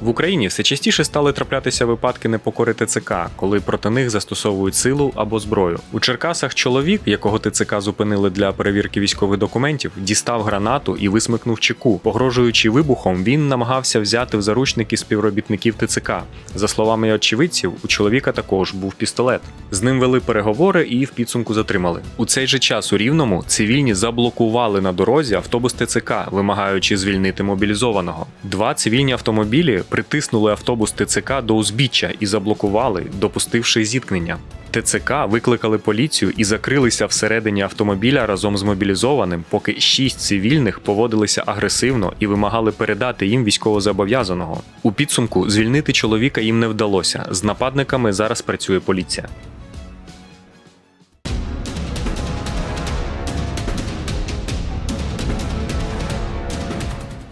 В Україні все частіше стали траплятися випадки непокори ТЦК, коли проти них застосовують силу або зброю. У Черкасах чоловік, якого ТЦК зупинили для перевірки військових документів, дістав гранату і висмикнув чеку. Погрожуючи вибухом, він намагався взяти в заручники співробітників ТЦК. За словами очевидців, у чоловіка також був пістолет. З ним вели переговори і в підсумку затримали. У цей же час у Рівному цивільні заблокували на дорозі автобус ТЦК, вимагаючи звільнити мобілізованого. Два цивільні автомобілі притиснули автобус ТЦК до узбіччя і заблокували, допустивши зіткнення. ТЦК викликали поліцію і закрилися всередині автомобіля разом з мобілізованим, поки шість цивільних поводилися агресивно і вимагали передати їм військовозобов'язаного. У підсумку звільнити чоловіка їм не вдалося. З нападниками зараз працює поліція.